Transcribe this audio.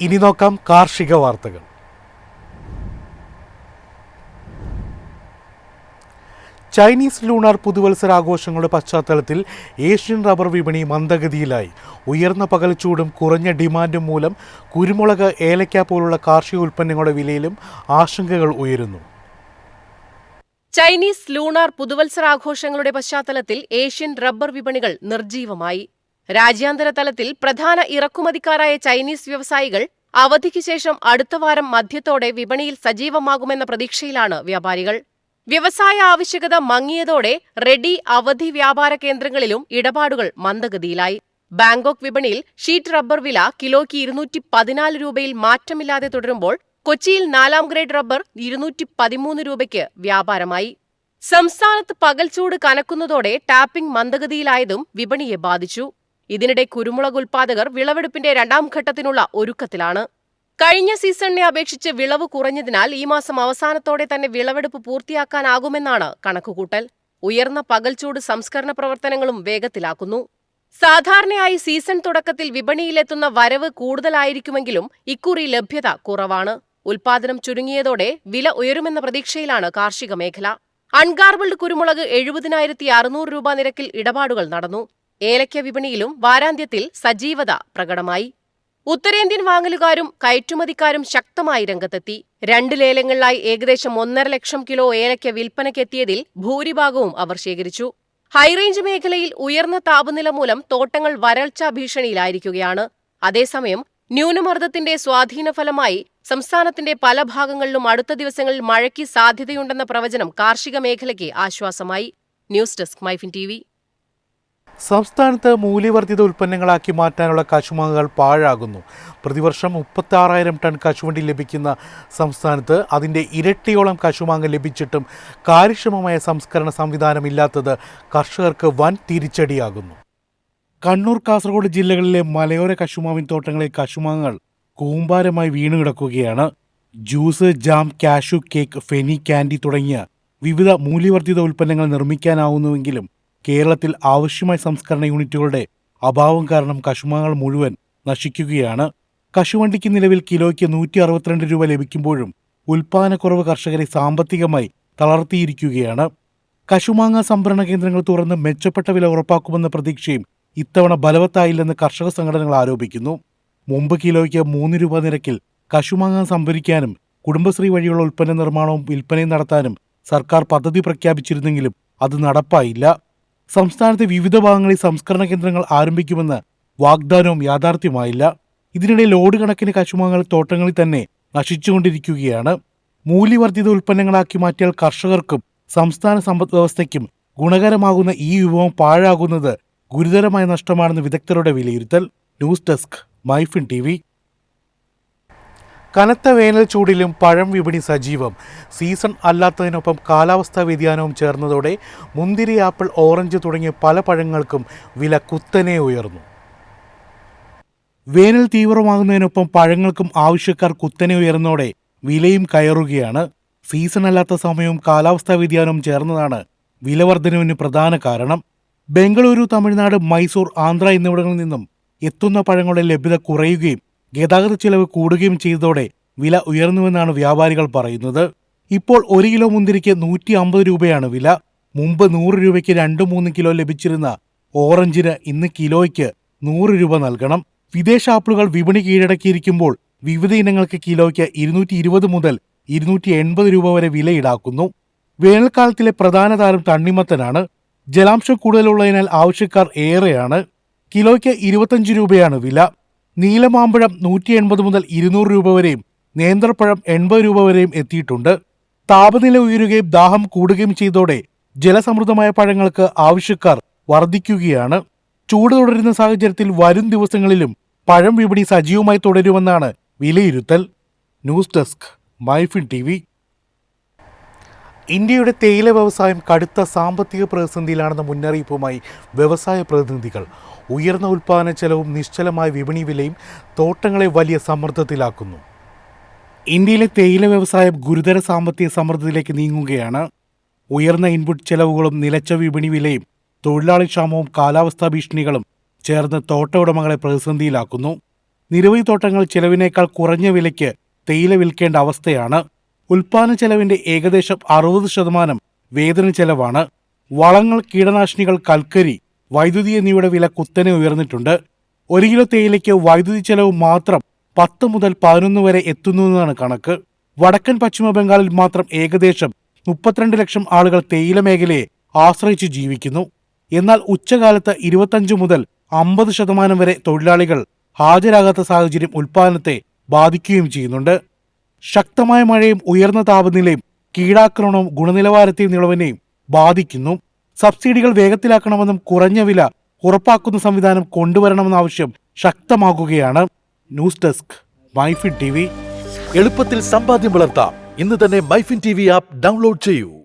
ഇനി നോക്കാം കാർഷിക വാർത്തകൾ. ചൈനീസ് ലൂണാർ പുതുവത്സരാഘോഷങ്ങളുടെ പശ്ചാത്തലത്തിൽ ഏഷ്യൻ റബ്ബർ വിപണി മന്ദഗതിയിലായി. ഉയർന്ന പകൽച്ചൂടും കുറഞ്ഞ ഡിമാൻഡും മൂലം കുരുമുളക് ഏലക്ക പോലുള്ള കാർഷിക ഉൽപ്പന്നങ്ങളുടെ വിലയിലും ആശങ്കകൾ ഉയരുന്നു. ചൈനീസ് ലൂണാർ പുതുവത്സരാഘോഷങ്ങളുടെ പശ്ചാത്തലത്തിൽ ഏഷ്യൻ റബ്ബർ വിപണികൾ നിർജീവമായി രാജ്യാന്തര തലത്തിൽ പ്രധാന ഇറക്കുമതിക്കാരായ ചൈനീസ് വ്യവസായികൾ അവധിക്ക് ശേഷം അടുത്ത വാരം മധ്യത്തോടെ വിപണിയിൽ സജീവമാകുമെന്ന പ്രതീക്ഷയിലാണ് വ്യാപാരികൾ. വ്യവസായ ആവശ്യകത മങ്ങിയതോടെ റെഡി അവധി വ്യാപാര കേന്ദ്രങ്ങളിലും ഇടപാടുകൾ മന്ദഗതിയിലായി. ബാങ്കോക്ക് വിപണിയിൽ ഷീറ്റ് റബ്ബർ വില കിലോയ്ക്ക് ഇരുന്നൂറ്റി പതിനാല് രൂപയിൽ മാറ്റമില്ലാതെ തുടരുമ്പോൾ കൊച്ചിയിൽ നാലാം ഗ്രേഡ് റബ്ബർ ഇരുന്നൂറ്റി പതിമൂന്ന് രൂപയ്ക്ക് വ്യാപാരമായി. സംസ്ഥാനത്ത് പകൽച്ചൂട് കനക്കുന്നതോടെ ടാപ്പിംഗ് മന്ദഗതിയിലായതും വിപണിയെ ബാധിച്ചു. ഇതിനിടെ കുരുമുളക് ഉൽപാദകർ വിളവെടുപ്പിന്റെ രണ്ടാം ഘട്ടത്തിനുള്ള ഒരുക്കത്തിലാണ്. കഴിഞ്ഞ സീസണിനെ അപേക്ഷിച്ച് വിളവ് കുറഞ്ഞതിനാൽ ഈ മാസം അവസാനത്തോടെ തന്നെ വിളവെടുപ്പ് പൂർത്തിയാക്കാനാകുമെന്നാണ് കണക്കുകൂട്ടൽ. ഉയർന്ന പകൽച്ചൂട് സംസ്കരണ പ്രവർത്തനങ്ങളും വേഗത്തിലാക്കുന്നു. സാധാരണയായി സീസൺ തുടക്കത്തിൽ വിപണിയിലെത്തുന്ന വരവ് കൂടുതലായിരിക്കുമെങ്കിലും ഇക്കുറി ലഭ്യത കുറവാണ്. ഉൽപാദനം ചുരുങ്ങിയതോടെ വില ഉയരുമെന്ന പ്രതീക്ഷയിലാണ് കാർഷിക മേഖല. അൺഗാർബിൾഡ് കുരുമുളക് എഴുപതിനായിരത്തി അറുന്നൂറ് രൂപ നിരക്കിൽ ഇടപാടുകൾ നടന്നു. ഏലക്ക വിപണിയിലും വാരാന്ത്യത്തിൽ സജീവത പ്രകടമായി. ഉത്തരേന്ത്യൻ വാങ്ങലുകാരും കയറ്റുമതിക്കാരും ശക്തമായി രംഗത്തെത്തി. രണ്ട് ലേലങ്ങളിലായി ഏകദേശം ഒന്നര ലക്ഷം കിലോ ഏലക്ക വിൽപ്പനയ്ക്കെത്തിയതിൽ ഭൂരിഭാഗവും അവർ ശേഖരിച്ചു. ഹൈറേഞ്ച് മേഖലയിൽ ഉയർന്ന താപനില മൂലം തോട്ടങ്ങൾ വരൾച്ചാ ഭീഷണിയിലായിരിക്കുകയാണ്. അതേസമയം ന്യൂനമർദ്ദത്തിന്റെ സ്വാധീന ഫലമായി സംസ്ഥാനത്തിന്റെ പല ഭാഗങ്ങളിലും അടുത്ത ദിവസങ്ങളിൽ മഴയ്ക്ക് സാധ്യതയുണ്ടെന്ന പ്രവചനം കാർഷിക മേഖലയ്ക്ക് ആശ്വാസമായി. ന്യൂസ് ഡെസ്ക് മൈഫിൻ ടി സംസ്ഥാനത്ത് മൂല്യവർദ്ധിത ഉൽപ്പന്നങ്ങളാക്കി മാറ്റാനുള്ള കശുമാങ്ങകൾ പാഴാകുന്നു. പ്രതിവർഷം മുപ്പത്താറായിരം ടൺ കശുവണ്ടി ലഭിക്കുന്ന സംസ്ഥാനത്ത് അതിന്റെ ഇരട്ടിയോളം കശുമാങ്ങ ലഭിച്ചിട്ടും കാര്യക്ഷമമായ സംസ്കരണ സംവിധാനമില്ലാത്തത് കർഷകർക്ക് വൻ തിരിച്ചടിയാകുന്നു. കണ്ണൂർ കാസർഗോഡ് ജില്ലകളിലെ മലയോര കശുമാവിൻ തോട്ടങ്ങളിൽ കശുമാങ്ങകൾ കൂമ്പാരമായി വീണുകിടക്കുകയാണ്. Juice jam cashew cake feni candy തുടങ്ങിയ വിവിധ മൂല്യവർദ്ധിത ഉൽപ്പന്നങ്ങൾ നിർമ്മിക്കാനാവുന്നുവെങ്കിലും കേരളത്തിൽ ആവശ്യമായ സംസ്കരണ യൂണിറ്റുകളുടെ അഭാവം കാരണം കശുമാങ്ങൾ മുഴുവൻ നശിക്കുകയാണ്. കശുവണ്ടിക്ക് നിലവിൽ കിലോയ്ക്ക് നൂറ്റി അറുപത്തിരണ്ട് രൂപ ലഭിക്കുമ്പോഴും ഉൽപ്പാദനക്കുറവ് കർഷകരെ സാമ്പത്തികമായി തളർത്തിയിരിക്കുകയാണ്. കശുമാങ്ങ സംഭരണ കേന്ദ്രങ്ങൾ തുറന്ന് മെച്ചപ്പെട്ട വില ഉറപ്പാക്കുമെന്ന പ്രതീക്ഷയും ഇത്തവണ ബലവത്തായില്ലെന്ന് കർഷക സംഘടനകൾ ആരോപിക്കുന്നു. മുമ്പ് കിലോയ്ക്ക് മൂന്ന് രൂപ നിരക്കിൽ കശുമാങ്ങ സംഭരിക്കാനും കുടുംബശ്രീ വഴിയുള്ള ഉൽപ്പന്ന നിർമ്മാണവും വിൽപ്പനയും നടത്താനും സർക്കാർ പദ്ധതി പ്രഖ്യാപിച്ചിരുന്നെങ്കിലും അത് നടപ്പായില്ല. സംസ്ഥാനത്തെ വിവിധ ഭാഗങ്ങളിൽ സംസ്കരണ കേന്ദ്രങ്ങൾ ആരംഭിക്കുമെന്ന് വാഗ്ദാനവും യാഥാർത്ഥ്യമായില്ല ഇതിനിടെ ലോഡ് കണക്കിന് കശുമാങ്ങൾ തോട്ടങ്ങളിൽ തന്നെ നശിച്ചുകൊണ്ടിരിക്കുകയാണ്. മൂല്യവർദ്ധിത ഉൽപ്പന്നങ്ങളാക്കി മാറ്റിയാൽ കർഷകർക്കും സംസ്ഥാന സമ്പദ് വ്യവസ്ഥയ്ക്കും ഗുണകരമാകുന്ന ഈ വിഭവം പാഴാകുന്നത് ഗുരുതരമായ നഷ്ടമാണെന്ന് വിദഗ്ധരുടെ വിലയിരുത്തൽ. ന്യൂസ് ഡെസ്ക് മൈഫിൻ ടി കനത്ത വേനൽ ചൂടിലും പഴം വിപണി സജീവം. സീസൺ അല്ലാത്തതിനൊപ്പം കാലാവസ്ഥാ വ്യതിയാനവും ചേർന്നതോടെ മുന്തിരി ആപ്പിൾ ഓറഞ്ച് തുടങ്ങിയ പല പഴങ്ങൾക്കും വില കുത്തനെ ഉയർന്നു. വേനൽ തീവ്രമാകുന്നതിനൊപ്പം പഴങ്ങൾക്കും ആവശ്യക്കാർ കുത്തനെ ഉയർന്നതോടെ വിലയും കയറുകയാണ്. സീസൺ അല്ലാത്ത സമയവും കാലാവസ്ഥാ വ്യതിയാനവും ചേർന്നതാണ് വിലവർദ്ധനവിന് പ്രധാന കാരണം. ബംഗളൂരു തമിഴ്നാട് മൈസൂർ ആന്ധ്ര എന്നിവിടങ്ങളിൽ നിന്നും എത്തുന്ന പഴങ്ങളുടെ ലഭ്യത കുറയുകയും ഗതാഗത ചെലവ് കൂടുകയും ചെയ്തതോടെ വില ഉയർന്നുവെന്നാണ് വ്യാപാരികൾ പറയുന്നത്. ഇപ്പോൾ ഒരു കിലോ മുന്തിരിക്ക് നൂറ്റി അമ്പത് രൂപയാണ് വില. മുമ്പ് നൂറ് രൂപയ്ക്ക് രണ്ട് മൂന്ന് കിലോ ലഭിച്ചിരുന്ന ഓറഞ്ചിന് ഇന്ന് കിലോയ്ക്ക് നൂറ് രൂപ നൽകണം. വിദേശ ആപ്പിളുകൾ വിപണി കീഴടക്കിയിരിക്കുമ്പോൾ വിവിധ ഇനങ്ങൾക്ക് കിലോയ്ക്ക് ഇരുന്നൂറ്റി ഇരുപത് മുതൽ ഇരുന്നൂറ്റി എൺപത് രൂപ വരെ വില ഈടാക്കുന്നു. വേനൽക്കാലത്തിലെ പ്രധാന താരം തണ്ണിമത്തനാണ്. ജലാംശം കൂടുതലുള്ളതിനാൽ ആവശ്യക്കാർ ഏറെയാണ്. കിലോയ്ക്ക് ഇരുപത്തഞ്ച് രൂപയാണ് വില. നീലമാമ്പഴം നൂറ്റി എൺപത് മുതൽ ഇരുന്നൂറ് രൂപ വരെയും നേന്ത്രപ്പഴം എൺപത് രൂപ വരെയും എത്തിയിട്ടുണ്ട്. താപനില ഉയരുകയും ദാഹം കൂടുകയും ചെയ്തതോടെ ജലസമൃദ്ധമായ പഴങ്ങൾക്ക് ആവശ്യക്കാർ വർദ്ധിക്കുകയാണ്. ചൂട് തുടരുന്ന സാഹചര്യത്തിൽ വരും ദിവസങ്ങളിലും പഴം വിപണി സജീവമായി തുടരുമെന്നാണ് വിലയിരുത്തൽ. ന്യൂസ് ഡെസ്ക് മൈഫിൻ ടി ഇന്ത്യയുടെ തേയില വ്യവസായം കടുത്ത സാമ്പത്തിക പ്രതിസന്ധിയിലാണെന്ന മുന്നറിയിപ്പുമായി വ്യവസായ പ്രതിനിധികൾ. ഉയർന്ന ഉൽപ്പാദന ചെലവും നിശ്ചലമായ വിപണി വിലയും തോട്ടങ്ങളെ വലിയ സമ്മർദ്ദത്തിലാക്കുന്നു. ഇന്ത്യയിലെ തേയില വ്യവസായം ഗുരുതര സാമ്പത്തിക സമ്മർദ്ദത്തിലേക്ക് നീങ്ങുകയാണ്. ഉയർന്ന ഇൻപുട്ട് ചെലവുകളും നിലച്ച വിപണി വിലയും തൊഴിലാളി ക്ഷാമവും കാലാവസ്ഥാ ഭീഷണികളും ചേർന്ന് തോട്ട ഉടമകളെ പ്രതിസന്ധിയിലാക്കുന്നു. നിരവധി തോട്ടങ്ങൾ ചെലവിനേക്കാൾ കുറഞ്ഞ വിലയ്ക്ക് തേയില വിൽക്കേണ്ട അവസ്ഥയാണ്. ഉൽപാദന ചെലവിന്റെ ഏകദേശം അറുപത് ശതമാനം വേതന ചെലവാണ്. വളങ്ങൾ കീടനാശിനികൾ കൽക്കരി വൈദ്യുതി എന്നിവയുടെ വില കുത്തനെ ഉയർന്നിട്ടുണ്ട്. ഒരു കിലോ തേയിലയ്ക്ക് വൈദ്യുതി ചെലവ് മാത്രം പത്ത് മുതൽ പതിനൊന്ന് വരെ എത്തുന്നുവെന്നാണ് കണക്ക്. വടക്കൻ പശ്ചിമ ബംഗാളിൽ മാത്രം ഏകദേശം മുപ്പത്തിരണ്ട് ലക്ഷം ആളുകൾ തേയില മേഖലയെ ആശ്രയിച്ച് ജീവിക്കുന്നു. എന്നാൽ ഉച്ചകാലത്ത് ഇരുപത്തഞ്ച് മുതൽ അമ്പത് ശതമാനം വരെ തൊഴിലാളികൾ ഹാജരാകാത്ത സാഹചര്യം ഉൽപാദനത്തെ ബാധിക്കുകയും ചെയ്യുന്നുണ്ട്. ശക്തമായ മഴയും ഉയർന്ന താപനിലയും കീടാക്രമണവും ഗുണനിലവാരത്തെയും നിലവിനെയും ബാധിക്കുന്നു. സബ്സിഡികൾ വേഗത്തിലാക്കണമെന്നും കുറഞ്ഞ വില ഉറപ്പാക്കുന്ന സംവിധാനം കൊണ്ടുവരണമെന്ന ആവശ്യം ശക്തമാകുകയാണ്. ന്യൂസ് ഡെസ്ക് മൈഫിൻ ടി എളുപ്പത്തിൽ സമ്പാദ്യം വളർത്താം. ഇന്ന് തന്നെ മൈഫിൻ ടി ആപ്പ് ഡൗൺലോഡ് ചെയ്യൂ.